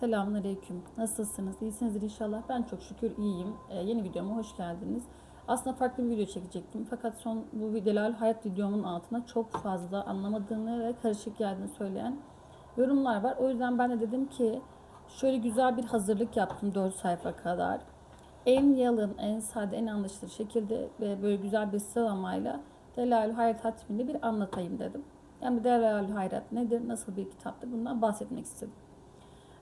Selamünaleyküm. Nasılsınız? İyisinizdir inşallah. Ben çok şükür iyiyim. Ee, yeni videoma hoş geldiniz. Aslında farklı bir video çekecektim. Fakat son bu videolar hayat videomun altına çok fazla anlamadığını ve karışık geldiğini söyleyen yorumlar var. O yüzden ben de dedim ki şöyle güzel bir hazırlık yaptım 4 sayfa kadar. En yalın, en sade, en anlaşılır şekilde ve böyle güzel bir sıralamayla Delalül Hayat Hatmi'ni bir anlatayım dedim. Yani Delalül Hayat nedir, nasıl bir kitaptır bundan bahsetmek istedim.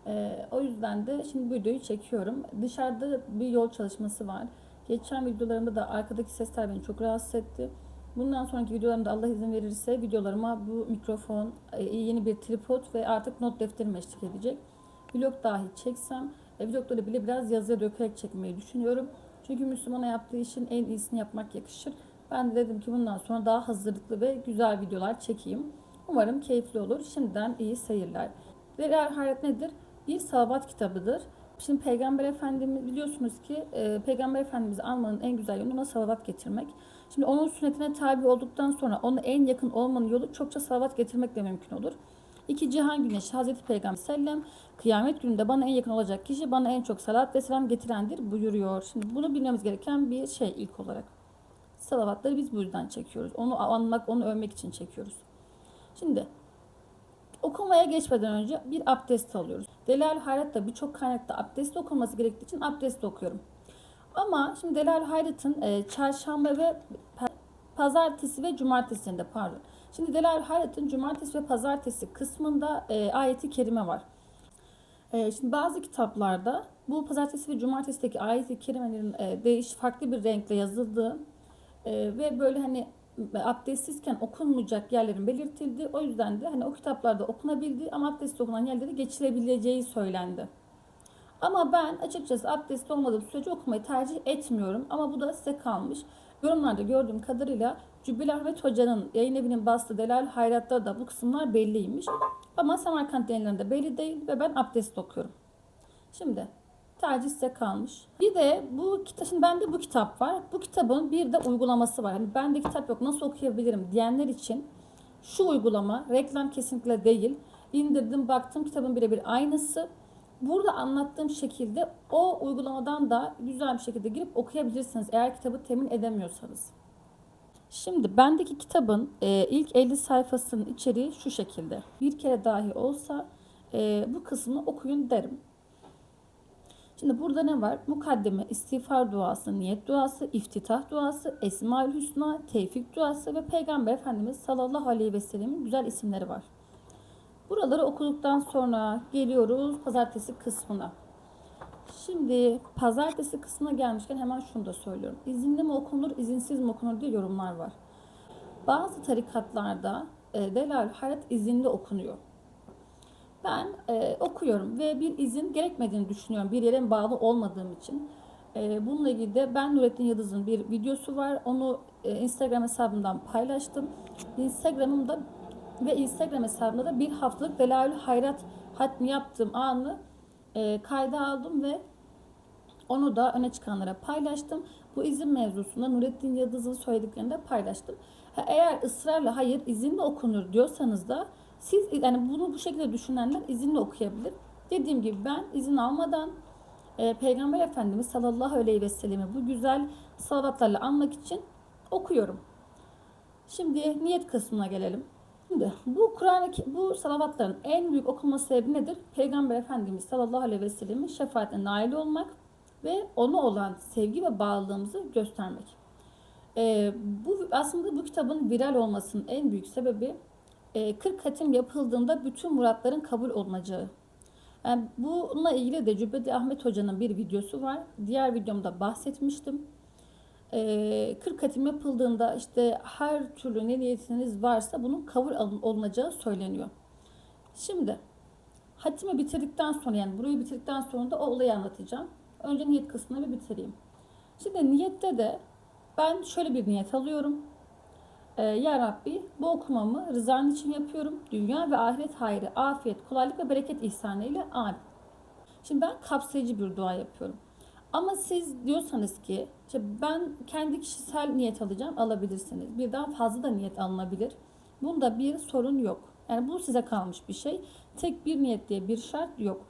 Ee, o yüzden de şimdi bu videoyu çekiyorum. Dışarıda bir yol çalışması var. Geçen videolarımda da arkadaki sesler beni çok rahatsız etti. Bundan sonraki videolarımda Allah izin verirse videolarıma bu mikrofon, e, yeni bir tripod ve artık not defterim eşlik edecek. Vlog dahi çeksem, e, vlogları bile biraz yazıya dökerek çekmeyi düşünüyorum. Çünkü Müslümana yaptığı işin en iyisini yapmak yakışır. Ben de dedim ki bundan sonra daha hazırlıklı ve güzel videolar çekeyim. Umarım keyifli olur. Şimdiden iyi seyirler. Verer hayat nedir? Bir salavat kitabıdır. Şimdi Peygamber Efendimiz biliyorsunuz ki e, Peygamber Efendimiz'i almanın en güzel yolu ona salavat getirmek. Şimdi onun sünnetine tabi olduktan sonra ona en yakın olmanın yolu çokça salavat getirmekle mümkün olur. İki cihan güneşi Hazreti Peygamber sellem kıyamet gününde bana en yakın olacak kişi bana en çok salat ve selam getirendir buyuruyor. Şimdi bunu bilmemiz gereken bir şey ilk olarak. Salavatları biz bu yüzden çekiyoruz. Onu anmak, onu övmek için çekiyoruz. Şimdi okumaya geçmeden önce bir abdest alıyoruz. Delal Hayrat'ta birçok kaynakta abdest okunması gerektiği için abdest okuyorum. Ama şimdi Delal Hayrat'ın e, çarşamba ve pa- pazartesi ve cumartesinde pardon. Şimdi Delal Hayrat'ın cumartesi ve pazartesi kısmında e, ayeti kerime var. E, şimdi bazı kitaplarda bu pazartesi ve cumartesideki ayet-i kerimelerin e, değiş farklı bir renkle yazıldığı e, ve böyle hani abdestsizken okunmayacak yerlerin belirtildiği o yüzden de hani o kitaplarda okunabildiği ama abdestsiz okunan yerleri geçilebileceği söylendi. Ama ben açıkçası abdest olmadığı sürece okumayı tercih etmiyorum ama bu da size kalmış. Yorumlarda gördüğüm kadarıyla Cübbeli Ahmet Hoca'nın yayın evinin bastığı Delal Hayrat'ta da bu kısımlar belliymiş. Ama Samarkand yayınlarında belli değil ve ben abdest okuyorum. Şimdi tercih size kalmış. Bir de bu kitap, şimdi bende bu kitap var. Bu kitabın bir de uygulaması var. Hani bende kitap yok nasıl okuyabilirim diyenler için şu uygulama reklam kesinlikle değil. İndirdim baktım kitabın birebir aynısı. Burada anlattığım şekilde o uygulamadan da güzel bir şekilde girip okuyabilirsiniz eğer kitabı temin edemiyorsanız. Şimdi bendeki kitabın e, ilk 50 sayfasının içeriği şu şekilde. Bir kere dahi olsa e, bu kısmını okuyun derim. Şimdi burada ne var? Mukaddeme, istiğfar duası, niyet duası, iftitah duası, Esmaül Hüsna, tevfik duası ve Peygamber Efendimiz sallallahu aleyhi ve sellemin güzel isimleri var. Buraları okuduktan sonra geliyoruz pazartesi kısmına. Şimdi pazartesi kısmına gelmişken hemen şunu da söylüyorum. İzinli mi okunur, izinsiz mi okunur diye yorumlar var. Bazı tarikatlarda e, Delal Hayat izinli okunuyor. Ben e, okuyorum ve bir izin gerekmediğini düşünüyorum bir yere bağlı olmadığım için. E, bununla ilgili de ben Nurettin Yıldız'ın bir videosu var. Onu e, Instagram hesabımdan paylaştım. Instagram'ımda ve Instagram hesabımda da bir haftalık Delalül Hayrat hatmi yaptığım anı e, kayda aldım ve onu da öne çıkanlara paylaştım. Bu izin mevzusunda Nurettin Yıldız'ın söylediklerini de paylaştım. Ha, eğer ısrarla hayır izinli okunur diyorsanız da siz yani bunu bu şekilde düşünenler izinli okuyabilir. Dediğim gibi ben izin almadan e, Peygamber Efendimiz sallallahu aleyhi ve sellemi bu güzel salavatlarla anmak için okuyorum. Şimdi niyet kısmına gelelim. Şimdi bu Kur'an bu salavatların en büyük okunma sebebi nedir? Peygamber Efendimiz sallallahu aleyhi ve sellemin şefaatine nail olmak ve ona olan sevgi ve bağlılığımızı göstermek. Ee, bu aslında bu kitabın viral olmasının en büyük sebebi 40 hatim yapıldığında bütün muratların kabul olunacağı. Yani bununla ilgili de Cübbeli Ahmet Hoca'nın bir videosu var. Diğer videomda bahsetmiştim. E, 40 hatim yapıldığında işte her türlü ne niyetiniz varsa bunun kabul olunacağı söyleniyor. Şimdi hatimi bitirdikten sonra yani burayı bitirdikten sonra da o olayı anlatacağım. Önce niyet kısmını bir bitireyim. Şimdi niyette de ben şöyle bir niyet alıyorum. Ee, ya Rabbi bu okumamı rızan için yapıyorum. Dünya ve ahiret hayrı, afiyet, kolaylık ve bereket ihsanı ile amin. Şimdi ben kapsayıcı bir dua yapıyorum. Ama siz diyorsanız ki işte ben kendi kişisel niyet alacağım alabilirsiniz. Birden fazla da niyet alınabilir. Bunda bir sorun yok. Yani bu size kalmış bir şey. Tek bir niyet diye bir şart yok.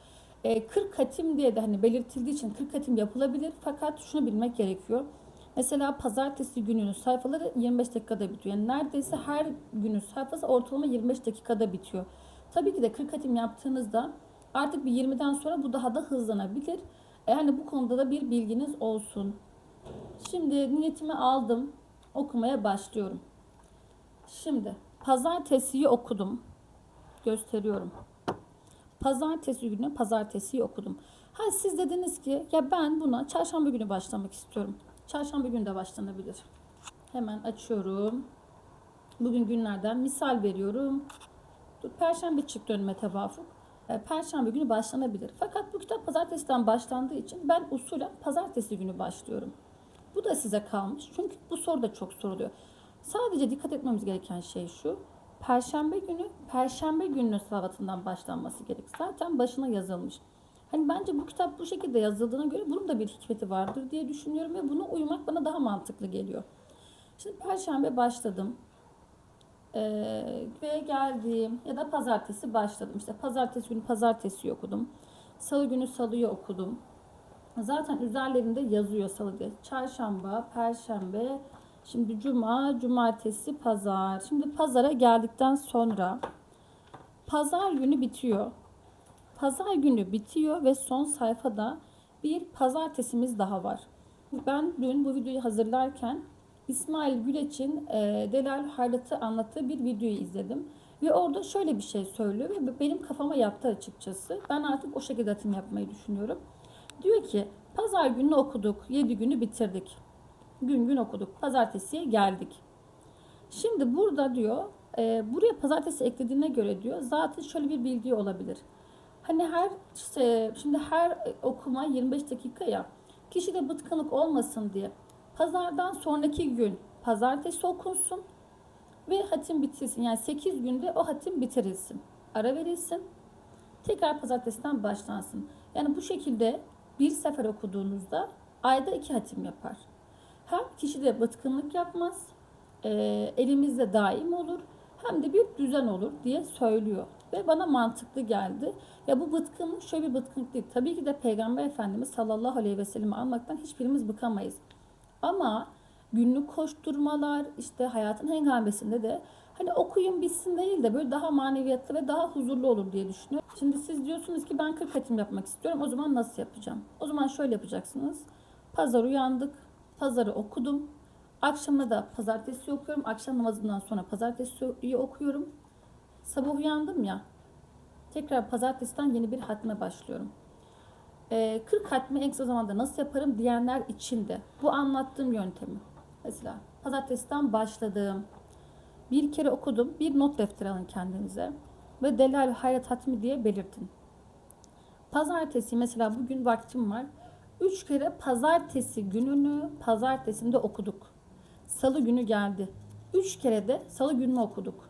E, 40 hatim diye de hani belirtildiği için 40 hatim yapılabilir. Fakat şunu bilmek gerekiyor. Mesela pazartesi gününün sayfaları 25 dakikada bitiyor. Yani neredeyse her günün sayfası ortalama 25 dakikada bitiyor. Tabii ki de 40 hatim yaptığınızda artık bir 20'den sonra bu daha da hızlanabilir. Yani bu konuda da bir bilginiz olsun. Şimdi niyetimi aldım. Okumaya başlıyorum. Şimdi pazartesiyi okudum. Gösteriyorum. Pazartesi günü pazartesiyi okudum. Ha siz dediniz ki ya ben buna çarşamba günü başlamak istiyorum. Çarşamba günü de başlanabilir. Hemen açıyorum. Bugün günlerden misal veriyorum. Dur, Perşembe çıktı önüme tevafuk. E, Perşembe günü başlanabilir. Fakat bu kitap pazartesiden başlandığı için ben usulen pazartesi günü başlıyorum. Bu da size kalmış. Çünkü bu soru da çok soruluyor. Sadece dikkat etmemiz gereken şey şu. Perşembe günü, Perşembe gününün salavatından başlanması gerek. Zaten başına yazılmış. Hani bence bu kitap bu şekilde yazıldığına göre bunun da bir hikmeti vardır diye düşünüyorum ve buna uymak bana daha mantıklı geliyor. Şimdi Perşembe başladım. Ee, ve geldim ya da pazartesi başladım. İşte pazartesi günü pazartesi okudum. Salı günü salıyı okudum. Zaten üzerlerinde yazıyor salı diye. Çarşamba, perşembe, şimdi cuma, cumartesi, pazar. Şimdi pazara geldikten sonra pazar günü bitiyor. Pazar günü bitiyor ve son sayfada bir pazartesimiz daha var. Ben dün bu videoyu hazırlarken İsmail Güleç'in e, Delal Hayrat'ı anlattığı bir videoyu izledim. Ve orada şöyle bir şey söylüyor ve benim kafama yattı açıkçası. Ben artık o şekilde atım yapmayı düşünüyorum. Diyor ki pazar günü okuduk, 7 günü bitirdik. Gün gün okuduk, pazartesiye geldik. Şimdi burada diyor, e, buraya pazartesi eklediğine göre diyor, zaten şöyle bir bilgi olabilir. Hani her işte, şimdi her okuma 25 dakika ya, kişide bıtkınlık olmasın diye pazardan sonraki gün pazartesi okunsun ve hatim bitirsin. Yani 8 günde o hatim bitirilsin. Ara verilsin. Tekrar pazartesiden başlansın. Yani bu şekilde bir sefer okuduğunuzda ayda iki hatim yapar. Hem kişide bıtkınlık yapmaz, e, elimizde daim olur, hem de bir düzen olur diye söylüyor. Ve bana mantıklı geldi. Ya bu bıtkınlık şöyle bir bıtkınlık değil. Tabii ki de Peygamber Efendimiz sallallahu aleyhi ve sellem'i almaktan hiçbirimiz bıkamayız. Ama günlük koşturmalar, işte hayatın hengamesinde de hani okuyun bitsin değil de böyle daha maneviyatlı ve daha huzurlu olur diye düşünüyorum. Şimdi siz diyorsunuz ki ben 40 hatim yapmak istiyorum. O zaman nasıl yapacağım? O zaman şöyle yapacaksınız. Pazar uyandık. Pazarı okudum. Akşama da pazartesi okuyorum. Akşam namazından sonra pazartesiyi okuyorum. Sabah uyandım ya. Tekrar pazartesiden yeni bir hatme başlıyorum. Ee, 40 hatmi en kısa zamanda nasıl yaparım diyenler için de bu anlattığım yöntemi. Mesela pazartesiden başladım. Bir kere okudum. Bir not defteri alın kendinize. Ve Delal Hayrat Hatmi diye belirtin. Pazartesi mesela bugün vaktim var. Üç kere pazartesi gününü pazartesinde okuduk. Salı günü geldi. Üç kere de salı gününü okuduk.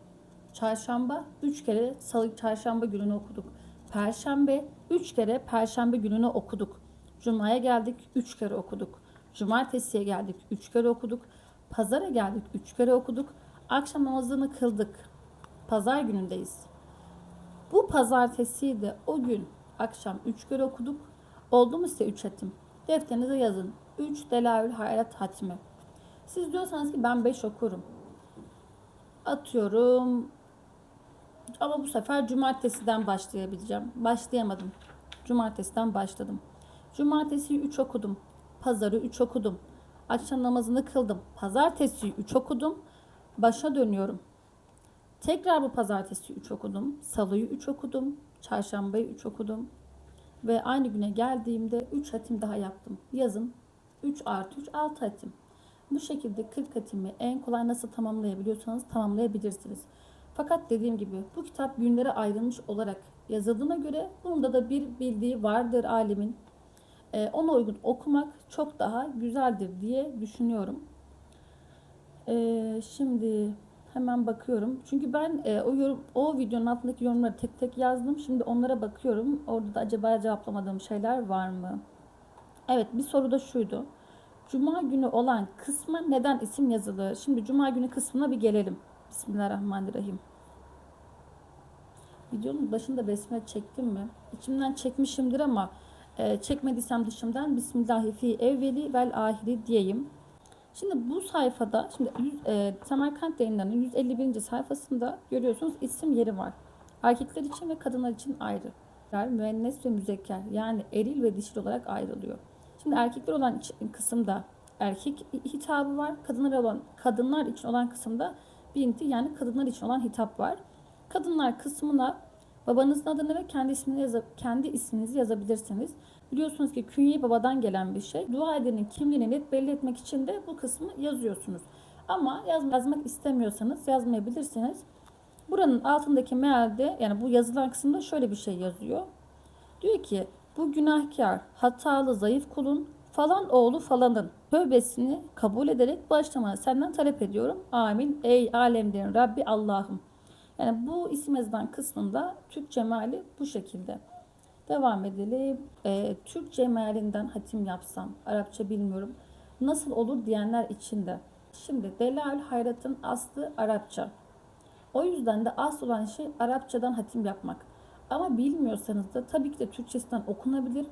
Çarşamba üç kere salı çarşamba gününü okuduk. Perşembe üç kere perşembe gününü okuduk. Cuma'ya geldik üç kere okuduk. Cumartesiye geldik üç kere okuduk. Pazara geldik üç kere okuduk. Akşam namazını kıldık. Pazar günündeyiz. Bu pazartesi de o gün akşam üç kere okuduk. Oldu mu size üç hatim? Defterinize yazın. Üç Delavül Hayat Hatmi. Siz diyorsanız ki ben beş okurum. Atıyorum. Ama bu sefer cumartesiden başlayabileceğim. Başlayamadım. Cumartesiden başladım. Cumartesiyi 3 okudum. Pazarı 3 okudum. Akşam namazını kıldım. Pazartesiyi 3 okudum. Başa dönüyorum. Tekrar bu pazartesi 3 okudum. Salıyı 3 okudum. Çarşambayı 3 okudum. Ve aynı güne geldiğimde 3 hatim daha yaptım. Yazın 3 artı 3 6 hatim. Bu şekilde 40 hatimi en kolay nasıl tamamlayabiliyorsanız tamamlayabilirsiniz. Fakat dediğim gibi bu kitap günlere ayrılmış olarak yazıldığına göre bunda da bir bildiği vardır alimin. Ee, ona uygun okumak çok daha güzeldir diye düşünüyorum. Ee, şimdi hemen bakıyorum. Çünkü ben e, o yorum, o videonun altındaki yorumları tek tek yazdım. Şimdi onlara bakıyorum. Orada da acaba cevaplamadığım şeyler var mı? Evet bir soru da şuydu. Cuma günü olan kısma neden isim yazılır? Şimdi Cuma günü kısmına bir gelelim. Bismillahirrahmanirrahim. Videonun başında besmele çektim mi? İçimden çekmişimdir ama e, çekmediysem dışımdan Bismillahi evveli vel ahiri diyeyim. Şimdi bu sayfada, şimdi yüz- e, Semerkant yayınlarının 151. sayfasında görüyorsunuz isim yeri var. Erkekler için ve kadınlar için ayrı. Müennes ve müzekker yani eril ve dişil olarak ayrılıyor. Şimdi erkekler olan kısımda erkek hitabı var. Kadınlar olan kadınlar için olan kısımda binti yani kadınlar için olan hitap var. Kadınlar kısmına babanızın adını ve kendi ismini yaza- kendi isminizi yazabilirsiniz. Biliyorsunuz ki künye babadan gelen bir şey. Dua edenin kimliğini net belli etmek için de bu kısmı yazıyorsunuz. Ama yaz, yazmak istemiyorsanız yazmayabilirsiniz. Buranın altındaki mealde yani bu yazılan kısımda şöyle bir şey yazıyor. Diyor ki bu günahkar, hatalı, zayıf kulun falan oğlu falanın tövbesini kabul ederek bağışlamanı senden talep ediyorum. Amin. Ey alemlerin Rabbi Allah'ım. Yani bu isim yazılan kısmında Türkçe meali bu şekilde. Devam edelim. Ee, Türkçe mealinden hatim yapsam, Arapça bilmiyorum. Nasıl olur diyenler için de. Şimdi Delaül Hayrat'ın aslı Arapça. O yüzden de asıl olan şey Arapçadan hatim yapmak. Ama bilmiyorsanız da tabii ki de Türkçesinden okunabilir.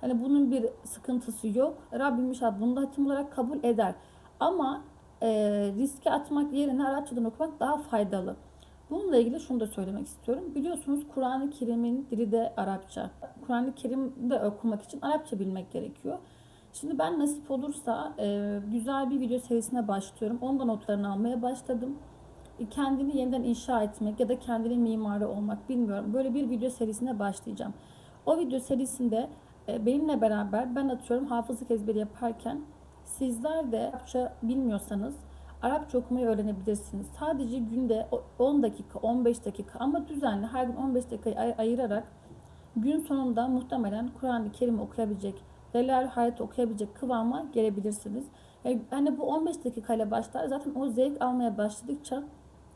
Hani bunun bir sıkıntısı yok. Rabbim inşallah bunu da hatim olarak kabul eder. Ama e, riske atmak yerine Arapçadan okumak daha faydalı. Bununla ilgili şunu da söylemek istiyorum. Biliyorsunuz Kur'an-ı Kerim'in dili de Arapça. Kur'an-ı Kerim'de okumak için Arapça bilmek gerekiyor. Şimdi ben nasip olursa e, güzel bir video serisine başlıyorum. Ondan notlarını almaya başladım kendini yeniden inşa etmek ya da kendinin mimarı olmak bilmiyorum. Böyle bir video serisine başlayacağım. O video serisinde e, benimle beraber ben atıyorum hafızlık ezberi yaparken sizler de Arapça bilmiyorsanız Arapça okumayı öğrenebilirsiniz. Sadece günde o- 10 dakika, 15 dakika ama düzenli her gün 15 dakikayı ay- ayırarak gün sonunda muhtemelen Kur'an-ı Kerim okuyabilecek, Delal Hayat okuyabilecek kıvama gelebilirsiniz. Yani hani bu 15 dakikayla başlar. Zaten o zevk almaya başladıkça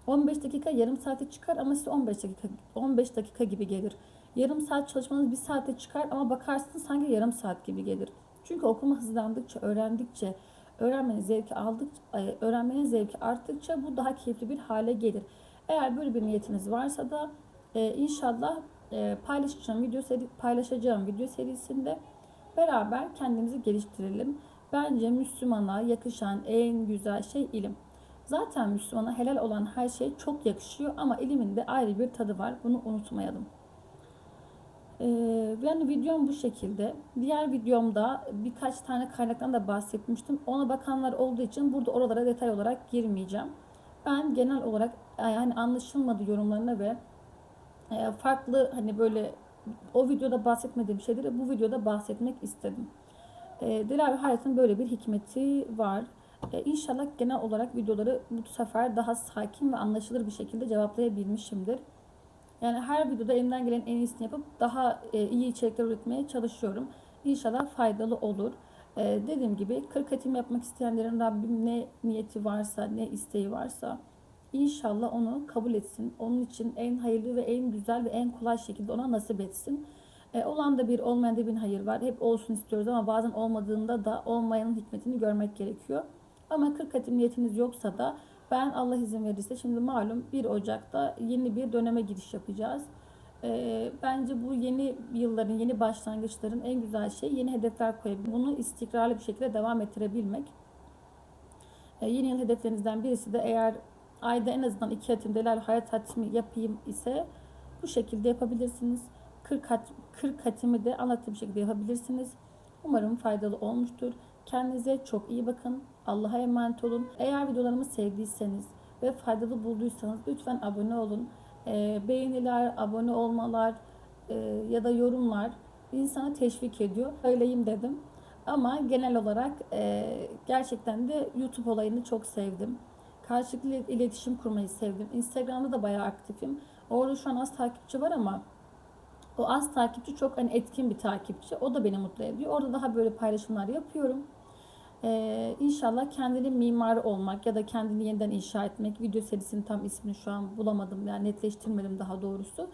15 dakika yarım saate çıkar ama size 15 dakika 15 dakika gibi gelir. Yarım saat çalışmanız bir saate çıkar ama bakarsınız sanki yarım saat gibi gelir. Çünkü okuma hızlandıkça, öğrendikçe, öğrenmenin zevki aldıkça, ay, öğrenmenin zevki arttıkça bu daha keyifli bir hale gelir. Eğer böyle bir niyetiniz varsa da e, inşallah e, paylaşacağım video seri, paylaşacağım video serisinde beraber kendimizi geliştirelim. Bence Müslümana yakışan en güzel şey ilim. Zaten Müslümana helal olan her şey çok yakışıyor ama ilimin de ayrı bir tadı var. Bunu unutmayalım. Ee, yani videom bu şekilde. Diğer videomda birkaç tane kaynaktan da bahsetmiştim. Ona bakanlar olduğu için burada oralara detay olarak girmeyeceğim. Ben genel olarak e, yani anlaşılmadı yorumlarına ve e, farklı hani böyle o videoda bahsetmediğim şeyleri bu videoda bahsetmek istedim. E, Dilaver Hayat'ın böyle bir hikmeti var. E, inşallah genel olarak videoları bu sefer daha sakin ve anlaşılır bir şekilde cevaplayabilmişimdir. Yani her videoda elimden gelen en iyisini yapıp daha e, iyi içerikler üretmeye çalışıyorum. İnşallah faydalı olur. E, dediğim gibi 40 hatim yapmak isteyenlerin Rabbim ne niyeti varsa, ne isteği varsa inşallah onu kabul etsin. Onun için en hayırlı ve en güzel ve en kolay şekilde ona nasip etsin. E, olan da bir, olmayan da bir hayır var. Hep olsun istiyoruz ama bazen olmadığında da olmayanın hikmetini görmek gerekiyor. Ama 40 hatim niyetiniz yoksa da ben Allah izin verirse şimdi malum 1 Ocak'ta yeni bir döneme giriş yapacağız. Ee, bence bu yeni yılların, yeni başlangıçların en güzel şey yeni hedefler koyabilmek. Bunu istikrarlı bir şekilde devam ettirebilmek. Ee, yeni yıl hedeflerinizden birisi de eğer ayda en azından iki hatim delal hayat hatimi yapayım ise bu şekilde yapabilirsiniz. 40, hat, 40 hatimi de anlattığım şekilde yapabilirsiniz. Umarım faydalı olmuştur. Kendinize çok iyi bakın. Allah'a emanet olun. Eğer videolarımı sevdiyseniz ve faydalı bulduysanız lütfen abone olun. Ee, beğeniler, abone olmalar e, ya da yorumlar insana teşvik ediyor. Öyleyim dedim. Ama genel olarak e, gerçekten de YouTube olayını çok sevdim. Karşılıklı iletişim kurmayı sevdim. Instagram'da da bayağı aktifim. Orada şu an az takipçi var ama o az takipçi çok hani etkin bir takipçi. O da beni mutlu ediyor. Orada daha böyle paylaşımlar yapıyorum. Ee, inşallah kendinin mimarı olmak ya da kendini yeniden inşa etmek. Video serisinin tam ismini şu an bulamadım. Yani netleştirmedim daha doğrusu.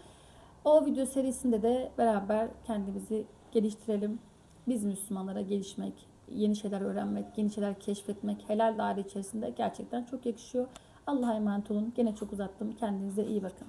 O video serisinde de beraber kendimizi geliştirelim. Biz Müslümanlara gelişmek, yeni şeyler öğrenmek, yeni şeyler keşfetmek helal daire içerisinde gerçekten çok yakışıyor. Allah'a emanet olun. Gene çok uzattım. Kendinize iyi bakın.